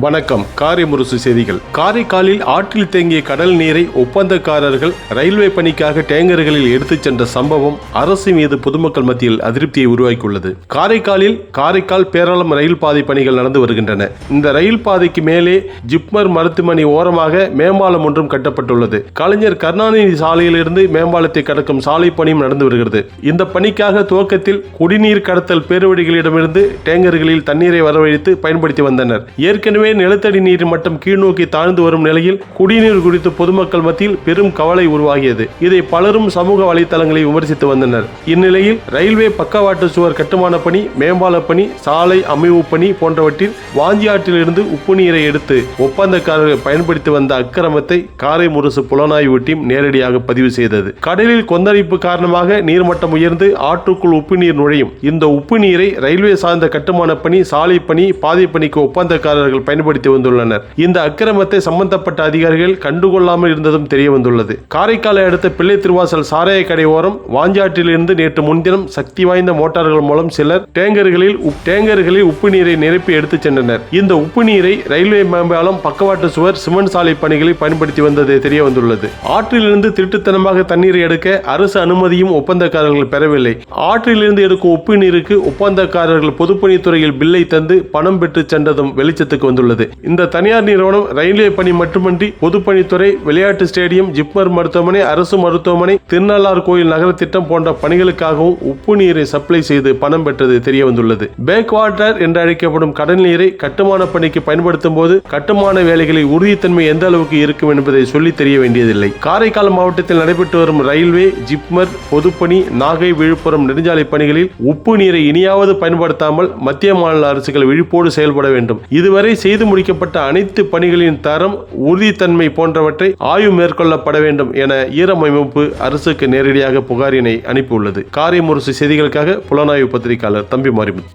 வணக்கம். காரிமுரசு செய்திகள். காரைக்காலில் ஆற்றில் தேங்கிய கடல் நீரை ஒப்பந்தக்காரர்கள் ரயில்வே பணிக்காக டேங்கர்களில் எடுத்துச் சென்ற சம்பவம் அரசு மீது பொதுமக்கள் மத்தியில் அதிருப்தியை உருவாக்கியுள்ளது. காரைக்காலில் காரைக்கால் பேராளம் ரயில் பாதை பணிகள் நடந்து வருகின்றன. இந்த ரயில் பாதைக்கு மேலே ஜிப்மர் மருத்துவமனை ஓரமாக மேம்பாலம் ஒன்றும் கட்டப்பட்டுள்ளது. கலைஞர் கருணாநிதி சாலையிலிருந்து மேம்பாலத்தை கடக்கும் சாலை பணியும் நடந்து வருகிறது. இந்த பணிக்காக துவக்கத்தில் குடிநீர் கடத்தல் பேருவடிகளிடமிருந்து டேங்கர்களில் தண்ணீரை வரவழைத்து பயன்படுத்தி வந்தனர். ஏற்கனவே நிலத்தடி நீர் மட்டம் கீழ்நோக்கி தாழ்ந்து வரும் நிலையில் குடிநீர் குறித்து பொதுமக்கள் மத்தியில் பெரும் கவலை உருவாகியது. இதை பலரும் சமூக வலைதளங்களை விமர்சித்து வந்தனர். இந்நிலையில் ரயில்வே பக்கவாட்டு சுவர் கட்டுமான பணி மேம்பால பணி சாலை அமைவு பணி போன்றவற்றில் வாஞ்சியாற்றிலிருந்து உப்பு நீரை எடுத்து ஒப்பந்தக்காரர்கள் பயன்படுத்தி வந்த அக்கிரமத்தை காரை முரசு புலனாய்வு டீம் நேரடியாக பதிவு செய்தது. கடலில் கொந்தளிப்பு காரணமாக நீர்மட்டம் உயர்ந்து ஆற்றுக்குள் உப்பு நீர் நுழையும். இந்த உப்பு நீரை ரயில்வே சார்ந்த கட்டுமான பணி சாலை பணி பாதை பணிக்கு ஒப்பந்தக்காரர்கள் பயன்படுத்தி வந்துள்ளனர். இந்த அக்கிரமத்தை சம்பந்தப்பட்ட அதிகாரிகள் கண்டுகொள்ளாமல் இருந்ததும் தெரிய வந்துள்ளது. காரைக்காலை அடுத்த பிள்ளை திருவாசல் சாராய கடை ஓரம் வாஞ்சாற்றிலிருந்து நேற்று முன்தினம் சக்தி வாய்ந்த மோட்டார்கள் மூலம் சிலர் டேங்கர்களில் டேங்கர்களில் உப்பு நீரை நிரப்பி எடுத்துச் சென்றனர். இந்த உப்பு நீரை ரயில்வே மேம்பாலம் பக்கவாட்டு சுவர் சிமெண்ட் சாலை பணிகளில் பயன்படுத்தி வந்தது தெரிய வந்துள்ளது. ஆற்றிலிருந்து திருட்டுத்தனமாக தண்ணீரை எடுக்க அரசு அனுமதியும் ஒப்பந்தக்காரர்கள் பெறவில்லை. ஆற்றிலிருந்து எடுக்கும் உப்பு நீருக்கு ஒப்பந்தக்காரர்கள் பொதுப்பணித்துறையில் பில்லை தந்து பணம் பெற்று சென்றதும் வெளிச்சத்துக்கு வந்துள்ளது. இந்த தனியார் நிறுவனம் ரயில்வே பணி மட்டுமன்றி பொதுப்பணித்துறை விளையாட்டு ஸ்டேடியம் ஜிப்மர் மருத்துவமனை அரசு மருத்துவமனை திருநள்ளார் கோயில் நகர திட்டம் போன்ற பணிகளுக்காகவும் உப்பு நீரை சப்ளை செய்து பணம் பெற்றது தெரிய வந்துள்ளது பேக் வாட்டர் என்று அழைக்கப்படும் கடல் நீரை கட்டுமான பணிக்கு பயன்படுத்தும் போது கட்டுமான வேலைகளில் உறுதித்தன்மை எந்த அளவுக்கு இருக்கும் என்பதை சொல்லி தெரிய வேண்டியதில்லை. காரைக்கால் மாவட்டத்தில் நடைபெற்று வரும் ரயில்வே ஜிப்மர் பொதுப்பணி நாகை விழுப்புரம் நெடுஞ்சாலை பணிகளில் உப்பு நீரை இனியாவது பயன்படுத்தாமல் மத்திய மாநில அரசுகள் விழிப்போடு செயல்பட வேண்டும். இதுவரை செய்து முடிக்கப்பட்ட அனைத்து பணிகளின் தரம் உறுதித்தன்மை போன்றவற்றை ஆய்வு மேற்கொள்ளப்பட வேண்டும் என ஈரம் அமைப்பு அரசுக்கு நேரடியாக புகாரினை அனுப்பியுள்ளது. காரியமுரசு முரசு செய்திகளுக்காக புலனாய்வு பத்திரிகையாளர் தம்பி மாரிமுத்து